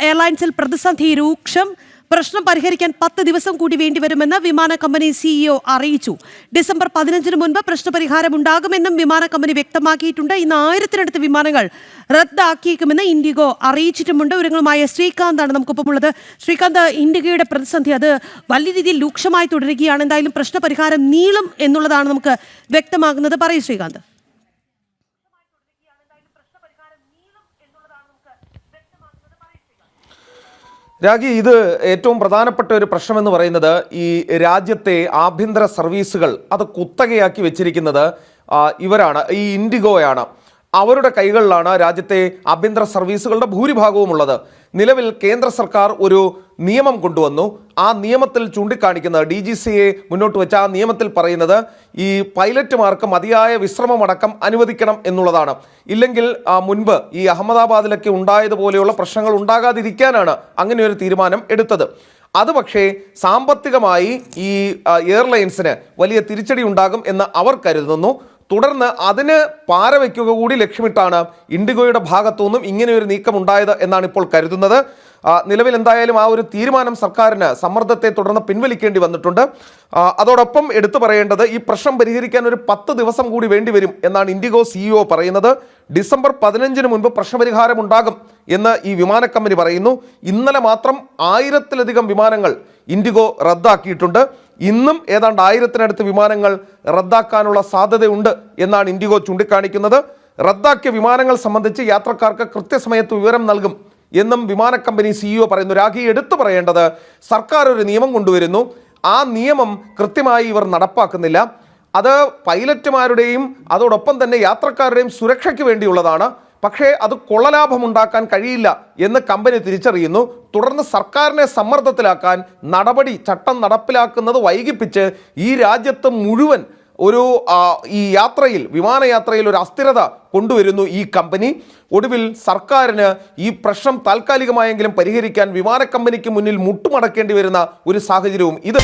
എയർലൈൻസിൽ പ്രതിസന്ധി രൂക്ഷം. പ്രശ്നം പരിഹരിക്കാൻ പത്ത് ദിവസം കൂടി വേണ്ടിവരുമെന്ന് വിമാന കമ്പനി സിഇഒ അറിയിച്ചു. ഡിസംബർ പതിനഞ്ചിന് മുൻപ് പ്രശ്നപരിഹാരം ഉണ്ടാകുമെന്നും വിമാന കമ്പനി വ്യക്തമാക്കിയിട്ടുണ്ട്. ഇന്ന് ആയിരത്തിനടുത്ത് വിമാനങ്ങൾ റദ്ദാക്കിയേക്കുമെന്ന് ഇൻഡിഗോ അറിയിച്ചിട്ടുമുണ്ട്. വിവരങ്ങളുമായ ശ്രീകാന്താണ് നമുക്കൊപ്പമുള്ളത്. ശ്രീകാന്ത് ഇൻഡിഗോയുടെ പ്രതിസന്ധി അത് വലിയ രീതിയിൽ രൂക്ഷമായി തുടരുകയാണ്. എന്തായാലും പ്രശ്നപരിഹാരം നീളും എന്നുള്ളതാണ് നമുക്ക് വ്യക്തമാകുന്നത്. പറയൂ ശ്രീകാന്ത്. രാഗി ഇത് ഏറ്റവും പ്രധാനപ്പെട്ട ഒരു പ്രശ്നമെന്ന് പറയുന്നത് ഈ രാജ്യത്തെ ആഭ്യന്തര സർവീസുകൾ അത് കുത്തകയാക്കി വെച്ചിരിക്കുന്നത് ഇവരാണ് ഈ ഇൻഡിഗോയാണ്. അവരുടെ കൈകളിലാണ് രാജ്യത്തെ ആഭ്യന്തര സർവീസുകളുടെ ഭൂരിഭാഗവും ഉള്ളത് നിലവിൽ കേന്ദ്ര സർക്കാർ ഒരു നിയമം കൊണ്ടുവന്നു. ആ നിയമത്തിൽ ചൂണ്ടിക്കാണിക്കുന്നത് ഡി ജി സിയെ മുന്നോട്ട് വെച്ച ആ നിയമത്തിൽ പറയുന്നത് ഈ പൈലറ്റുമാർക്ക് മതിയായ വിശ്രമമടക്കം അനുവദിക്കണം എന്നുള്ളതാണ്. ഇല്ലെങ്കിൽ മുൻപ് ഈ അഹമ്മദാബാദിലൊക്കെ ഉണ്ടായതുപോലെയുള്ള പ്രശ്നങ്ങൾ ഉണ്ടാകാതിരിക്കാനാണ് അങ്ങനെ ഒരു തീരുമാനം എടുത്തത്. അത് പക്ഷേ സാമ്പത്തികമായി ഈ എയർലൈൻസിന് വലിയ തിരിച്ചടി ഉണ്ടാകും എന്ന് അവർ കരുതുന്നു. തുടർന്ന് അതിന് പാര വയ്ക്കുക കൂടി ലക്ഷ്യമിട്ടാണ് ഇൻഡിഗോയുടെ ഭാഗത്തുനിന്നും ഇങ്ങനെ ഒരു നീക്കം ഉണ്ടായത് എന്നാണ് ഇപ്പോൾ കരുതുന്നത്. നിലവിൽ എന്തായാലും ആ ഒരു തീരുമാനം സർക്കാരിന് സമ്മർദ്ദത്തെ തുടർന്ന് പിൻവലിക്കേണ്ടി വന്നിട്ടുണ്ട്. അതോടൊപ്പം എടുത്തു പറയേണ്ടത് ഈ പ്രശ്നം പരിഹരിക്കാൻ ഒരു പത്ത് ദിവസം കൂടി വേണ്ടി വരും എന്നാണ് ഇൻഡിഗോ സിഇഒ പറയുന്നത്. ഡിസംബർ പതിനഞ്ചിന് മുൻപ് പ്രശ്നപരിഹാരം ഉണ്ടാകും എന്ന് ഈ വിമാന കമ്പനി പറയുന്നു. ഇന്നലെ മാത്രം ആയിരത്തിലധികം വിമാനങ്ങൾ ഇൻഡിഗോ റദ്ദാക്കിയിട്ടുണ്ട്. ഇന്നും ഏതാണ്ട് ആയിരത്തിനടുത്ത് വിമാനങ്ങൾ റദ്ദാക്കാനുള്ള സാധ്യതയുണ്ട് എന്നാണ് ഇൻഡിഗോ ചൂണ്ടിക്കാണിക്കുന്നത്. റദ്ദാക്കിയ വിമാനങ്ങൾ സംബന്ധിച്ച് യാത്രക്കാർക്ക് കൃത്യസമയത്ത് വിവരം നൽകും എന്നും വിമാന കമ്പനി സിഇഒ പറയുന്നു. രാഖി എടുത്തു പറയേണ്ടത് സർക്കാർ ഒരു നിയമം കൊണ്ടുവരുന്നു. ആ നിയമം കൃത്യമായി ഇവർ നടപ്പാക്കുന്നില്ല. അത് പൈലറ്റുമാരുടെയും അതോടൊപ്പം തന്നെ യാത്രക്കാരുടെയും സുരക്ഷയ്ക്ക് വേണ്ടിയുള്ളതാണ്. പക്ഷേ അത് കൊള്ളലാഭം ഉണ്ടാക്കാൻ കഴിയില്ല എന്ന് കമ്പനി തിരിച്ചറിയുന്നു. തുടർന്ന് സർക്കാരിനെ സമ്മർദ്ദത്തിലാക്കാൻ നടപടി ചട്ടം നടപ്പിലാക്കുന്നത് വൈകിപ്പിച്ച് ഈ രാജ്യത്ത് മുഴുവൻ ഒരു ഈ യാത്രയിൽ വിമാനയാത്രയിൽ ഒരു അസ്ഥിരത കൊണ്ടുവരുന്നു ഈ കമ്പനി. ഒടുവിൽ സർക്കാരിന് ഈ പ്രശ്നം താൽക്കാലികമായെങ്കിലും പരിഹരിക്കാൻ വിമാന കമ്പനിക്ക് മുന്നിൽ മുട്ടുമടക്കേണ്ടി വരുന്ന ഒരു സാഹചര്യവും ഇത്